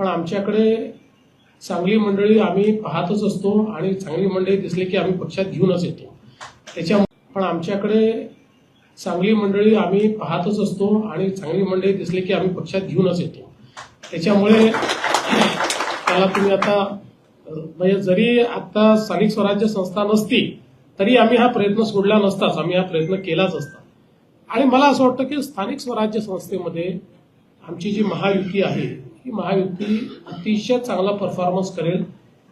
पण आमच्याकडे चांगली मंडळी आम्ही पाहतच असतो आणि चांगली मंडळी दिसली की आम्ही पक्षात घेऊनच येतो. त्याच्या पण आमच्याकडे चांगली मंडळी आम्ही पाहतच असतो आणि चांगली मंडळी दिसली की आम्ही पक्षात घेऊनच येतो. त्याच्यामुळे त्याला तुम्ही आता म्हणजे जरी आता स्थानिक स्वराज्य संस्था नसती तरी आम्ही हा प्रयत्न सोडला नसताच. आम्ही हा प्रयत्न केलाच असता. आणि मला असं वाटतं की स्थानिक स्वराज्य संस्थेमध्ये आमची जी महायुती आहे ही महायुती अतिशय चांगला परफॉर्मन्स करेल.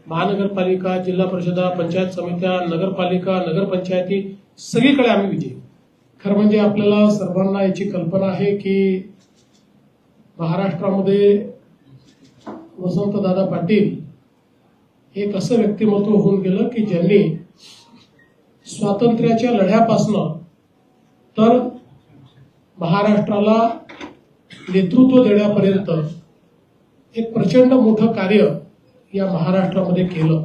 महानगरपालिका जिल्हा परिषदा पंचायत समित्या नगरपालिका नगरपंचायती सगळीकडे आम्ही विजयी. खरं म्हणजे आपल्याला सर्वांना याची कल्पना आहे की महाराष्ट्रामध्ये वसंतदादा पाटील एक असं व्यक्तिमत्व होऊन गेलं की ज्यांनी स्वातंत्र्याच्या लढ्यापासनं तर महाराष्ट्राला नेतृत्व देण्यापर्यंत एक प्रचंड मोठं कार्य या महाराष्ट्रामध्ये केलं.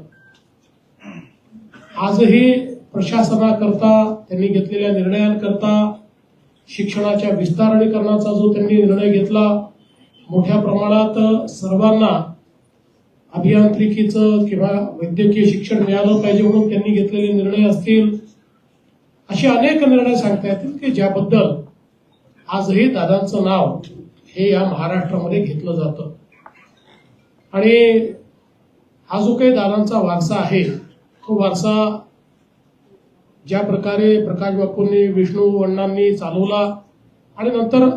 आजही प्रशासनाकरता त्यांनी घेतलेल्या निर्णयांकरता शिक्षणाच्या विस्तारणीकरणाचा जो त्यांनी निर्णय घेतला मोठ्या प्रमाणात सर्वांना अभियांत्रिकीचं किंवा वैद्यकीय शिक्षण मिळालं पाहिजे म्हणून त्यांनी घेतलेले निर्णय असतील असे अनेक निर्णय सांगता येतील की ज्याबद्दल आजही दादांचं नाव हे या महाराष्ट्रामध्ये घेतलं जातं. आणि हा जो काही दादांचा वारसा आहे तो वारसा ज्या प्रकारे प्रकाश बापूंनी विष्णू अण्णांनी चालवला आणि नंतर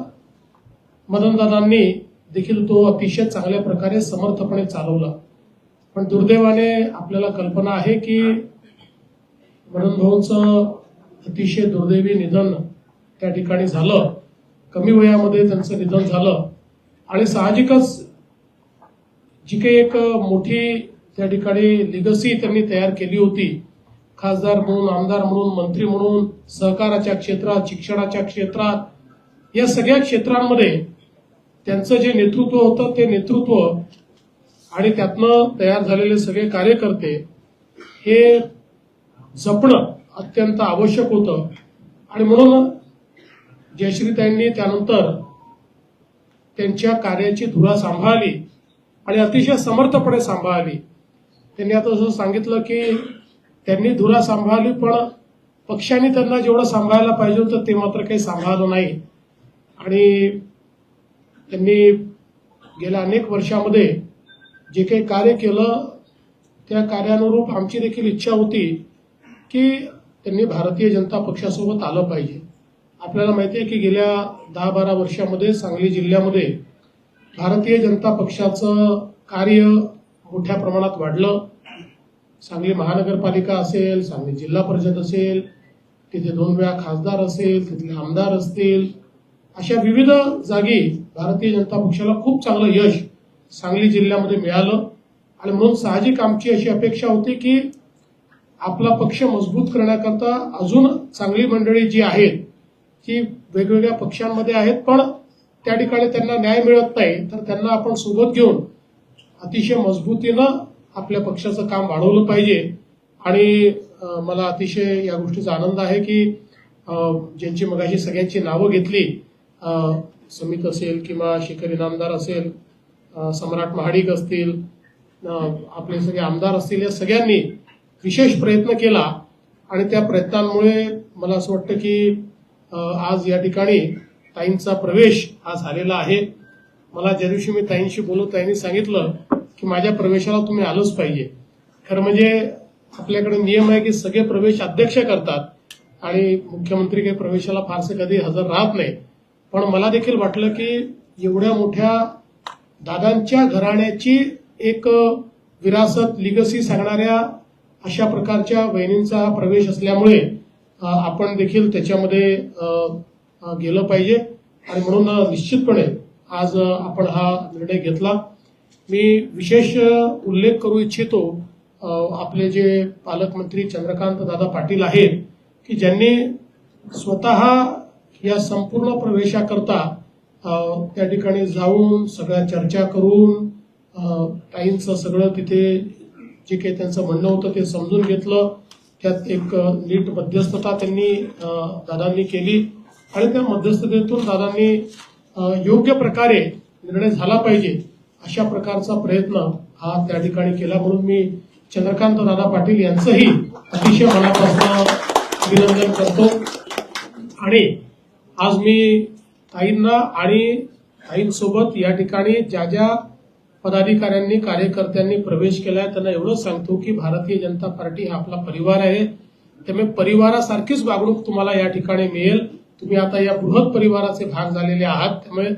मदनदादांनी देखील तो अतिशय चांगल्या प्रकारे समर्थपणे चालवला. पण दुर्दैवाने आपल्याला कल्पना आहे की मदन भाऊंचं अतिशय दुर्दैवी निधन त्या ठिकाणी झालं. कमी वयामध्ये त्यांचं निधन झालं. आणि साहजिकच जी काही एक मोठी त्या ठिकाणी लिगसी त्यांनी तयार केली होती. खासदार म्हणून आमदार म्हणून मंत्री म्हणून सहकाराच्या क्षेत्रात शिक्षणाच्या क्षेत्रात या सगळ्या क्षेत्रांमध्ये त्यांचं जे नेतृत्व होतं ते नेतृत्व आणि त्यातनं तयार झालेले सगळे कार्यकर्ते हे जपणं अत्यंत आवश्यक होतं. आणि म्हणून जयश्रीताईंनी त्यानंतर त्यांच्या कार्याची धुरा सांभाळली. आणि अतिशय समर्थपणे सांभाळली त्यांनी आता जसं सांगितलं की त्यांनी धुरा सांभाळली पण पक्षाने त्यांना जेवढं सांभाळायला पाहिजे होतं ते मात्र काही सांभाळलं नाही. आणि त्यांनी गेल्या अनेक वर्षामध्ये जे काही कार्य केलं त्या कार्यानुरूप आमची देखील इच्छा होती की त्यांनी भारतीय जनता पक्षासोबत आलं पाहिजे. आपल्याला माहिती आहे की गेल्या दहा बारा वर्षामध्ये सांगली जिल्ह्यामध्ये भारतीय जनता पक्षाचं कार्य मोठ्या प्रमाणात वाढलं. सांगली महानगरपालिका असेल सांगली जिल्हा परिषद असेल तिथे दोन वेळा खासदार असेल तिथले आमदार असतील. अशा विविध जागी भारतीय जनता पक्षाला खूप चांगलं यश सांगली जिल्ह्यामध्ये मिळालं. आणि म्हणून साहजिक आमची अशी अपेक्षा होती की आपला पक्ष मजबूत करण्याकरता अजून चांगली मंडळी जी आहेत ती वेगवेगळ्या पक्षांमध्ये आहेत. पण त्या ठिकाणी त्यांना न्याय मिळत नाही तर त्यांना आपण सोबत घेऊन अतिशय मजबूतीनं आपल्या पक्षाचं काम वाढवलं पाहिजे. आणि मला अतिशय या गोष्टीचा आनंद आहे की ज्यांची मगाशी सगळ्यांची नावं घेतली समित असेल किंवा शेखर इनामदार असेल सम्राट महाडिक असतील आपले सगळे आमदार असतील या सगळ्यांनी विशेष प्रयत्न केला. आणि त्या प्रयत्नांमुळे मला असं वाटतं की आज या ठिकाणी ताईंचा प्रवेश हा झालेला आहे. मला ज्या दिवशी मी ताईंशी बोलत ताईंनी सांगितलं की माझ्या प्रवेशाला तुम्ही आलोच पाहिजे. खरं म्हणजे आपल्याकडे नियम आहे की सगळे प्रवेश अध्यक्ष करतात आणि मुख्यमंत्री काही प्रवेशाला फारसे कधी हजर राहत नाही. पण मला देखील वाटलं की एवढ्या मोठ्या दादांच्या घराण्याची एक विरासत लिगसी सांगणाऱ्या अशा प्रकारच्या वहिनींचा हा प्रवेश असल्यामुळे आपण देखील त्याच्यामध्ये गेलं पाहिजे. आणि म्हणून निश्चितपणे आज आपण हा निर्णय घेतला. मी विशेष उल्लेख करू इच्छितो आपले जे पालकमंत्री चंद्रकांत दादा पाटील आहेत की ज्यांनी स्वतः या संपूर्ण प्रवेशाकरता त्या ठिकाणी जाऊन सगळ्या चर्चा करून टाईमचं ताईंचं सगळं तिथे जे काही त्यांचं म्हणणं होतं ते समजून घेतलं. त्यात एक नीट मध्यस्थता त्यांनी दादांनी केली. आणि त्या मध्यस्थतेतून दादांनी योग्य प्रकारे निर्णय झाला पाहिजे अशा प्रकारचा प्रयत्न हा त्या ठिकाणी केला म्हणून मी चंद्रकांत दादा पाटील यांचंही अतिशय मनापासून अभिनंदन करतो. आणि आज मी ताईंना आणि ताईंसोबत या ठिकाणी ज्या ज्या पदाधिकाऱ्यांनी कार्यकर्त्यांनी प्रवेश केलाय त्यांना एवढंच सांगतो की भारतीय जनता पार्टी हा आपला परिवार आहे. त्यामुळे परिवारासारखीच वागणूक तुम्हाला या ठिकाणी मिळेल. तुम्ही आता या बृहत परिवाराचे भाग झालेले आहात त्यामुळे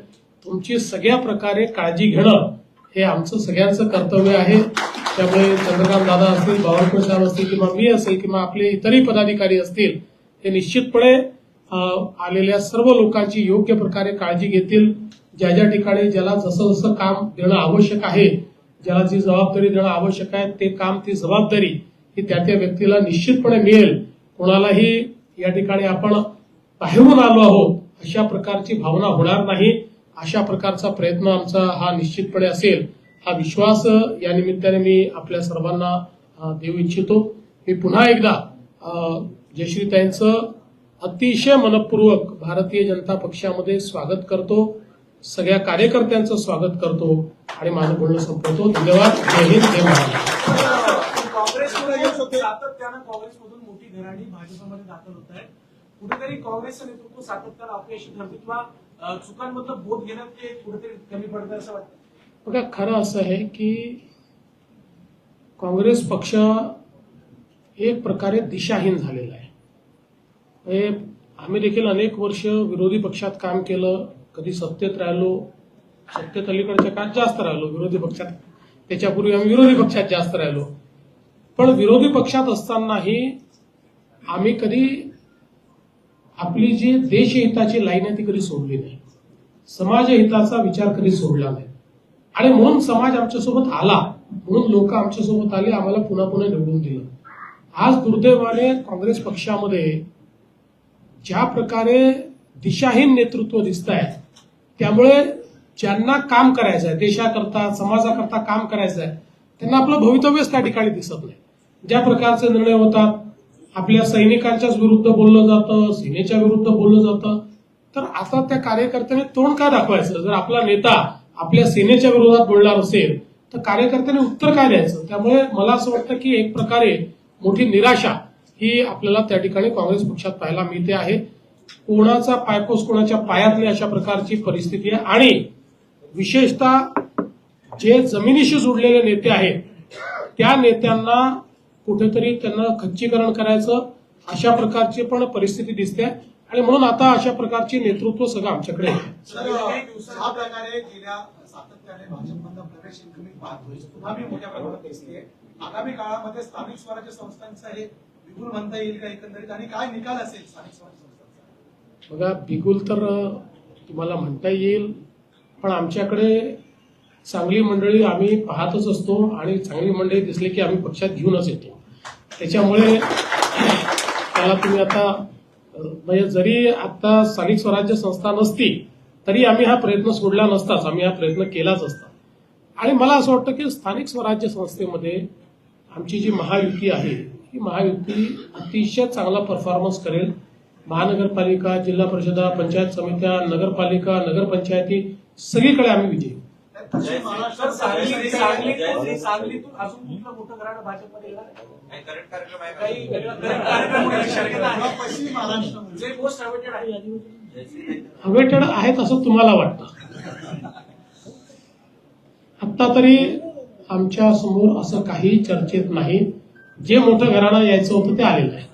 तुमची सगळ्या प्रकारे काळजी घेणं हे आमचं सगळ्यांचं कर्तव्य आहे. त्यामुळे चंद्रकांत दादा असतील बावळकर साहेब असतील किंवा मी असेल किंवा आपले इतरही पदाधिकारी असतील हे निश्चितपणे आलेल्या सर्व लोकांची योग्य प्रकारे काळजी घेतील. ज्या ज्या ठिकाणी ज्याला जसं जसं काम देणं आवश्यक आहे ज्याला जी जबाबदारी देणं आवश्यक आहे ते काम ती जबाबदारी ही त्या त्या व्यक्तीला निश्चितपणे मिळेल. कोणालाही या ठिकाणी आपण बाहेरून आलो आहोत अशा प्रकारची भावना होणार नाही. अशा प्रकारचा प्रयत्न आमचा हा निश्चितपणे असेल. हा विश्वास या निमित्ताने मी आपल्या सर्वांना देऊ इच्छितो. मी पुन्हा एकदा जयश्रीताईंचं अतिशय मनपूर्वक भारतीय जनता पक्षामध्ये स्वागत करतो. सगळ्या कार्यकर्त्यांचं स्वागत करतो. आणि माझं बोलणं संपवतो. धन्यवाद. जय हिंद जय महाराष्ट्र. काँग्रेसमध्ये सातत्यानं काँग्रेसमधून मोठी घराणी भाजपमध्ये दाखल होत आहे. कुठेतरी काँग्रेसचं नेतृत्व सातत्यानं अपयशी ठरते किंवा चुकांमधलं बोध घेण्यात ते कुठेतरी कमी पडतं असं वाटतं? बघा खरं असं आहे की काँग्रेस पक्ष एक प्रकारे दिशाहीन झालेला आहे. म्हणजे आम्ही देखील अनेक वर्ष विरोधी पक्षात काम केलं कधी सत्तेत राहिलो सत्तेत अलीकडच्या काळात जास्त राहिलो विरोधी पक्षात त्याच्यापूर्वी आम्ही विरोधी पक्षात जास्त राहिलो. पण विरोधी पक्षात असतानाही आम्ही कधी आपली जी देशहिताची लाईन आहे ती कधी सोडली नाही. समाजहिताचा विचार कधी सोडला नाही. आणि म्हणून समाज आमच्यासोबत आला. म्हणून लोक आमच्यासोबत आले आम्हाला पुन्हा पुन्हा निवडून दिलं. आज दुर्दैवाने काँग्रेस पक्षामध्ये ज्या प्रकारे दिशाहीन नेतृत्व दिसत आहे त्यामुळे ज्यांना काम करायचं आहे देशाकरता समाजाकरता काम करायचं आहे त्यांना आपलं भवितव्यच त्या ठिकाणी दिसत नाही. ज्या प्रकारचे निर्णय होतात आपल्या सैनिकांच्याच विरुद्ध बोललं जातं सेनेच्या विरुद्ध बोललं जातं. तर आता त्या कार्यकर्त्याने तोंड काय दाखवायचं? जर आपला नेता आपल्या सेनेच्या विरोधात बोलणार असेल तर कार्यकर्त्याने उत्तर काय द्यायचं? त्यामुळे मला असं वाटतं की एक प्रकारे मोठी निराशा ही आपल्याला त्या ठिकाणी काँग्रेस पक्षात पाहायला मिळते आहे. कोणाचा पायकोस कोणाच्या पायात नाही अशा प्रकारची परिस्थिती आहे. आणि विशेषतः जे जमिनीशी जुडलेले नेते आहेत त्या नेत्यांना कुठेतरी त्यांना खच्चीकरण करायचं अशा प्रकारची पण परिस्थिती दिसते. आणि म्हणून आता अशा प्रकारची नेतृत्व सगळं आमच्याकडे आहे. सर ज्या प्रकारे गेल्या सातत्याने भाजपमधला प्रवेश इन्कमिंग पाहतोय पुन्हा मी मोठ्या प्रमाणात दिसते आगामी काळामध्ये स्थानिक स्वराज्य संस्थांचं हे विपुल म्हणता येईल का एकंदरीत? आणि काय निकाल असेल स्थानिक स्वराज्य संस्थांचा? बघा बिगुल तर तुम्हाला म्हणता येईल पण आमच्याकडे चांगली मंडळी आम्ही पाहतच असतो आणि चांगली मंडळी दिसली की आम्ही पक्षात घेऊनच येतो. त्याच्यामुळे त्याला तुम्ही आता म्हणजे जरी आता स्थानिक स्वराज्य संस्था नसती तरी आम्ही हा प्रयत्न सोडला नसताच. आम्ही हा प्रयत्न केलाच असता. आणि मला असं वाटतं की स्थानिक स्वराज्य संस्थेमध्ये आमची जी महायुती आहे ही महायुती अतिशय चांगला परफॉर्मन्स करेल. महानगरपालिका जिल्हा परिषदा पंचायत समित्या नगरपालिका नगरपंचायती सगळीकडे आम्ही विजयी. सांगलीतून अजून कुठलं मोठं घराणं भाजपमध्ये येणार? काही मोस्ट आहे. अवेटेड आहेत असं तुम्हाला वाटतं? आत्ता तरी आमच्यासमोर असं काही चर्चेत नाही. जे मोठं घराणं यायचं होतं ते आलेलं आहे.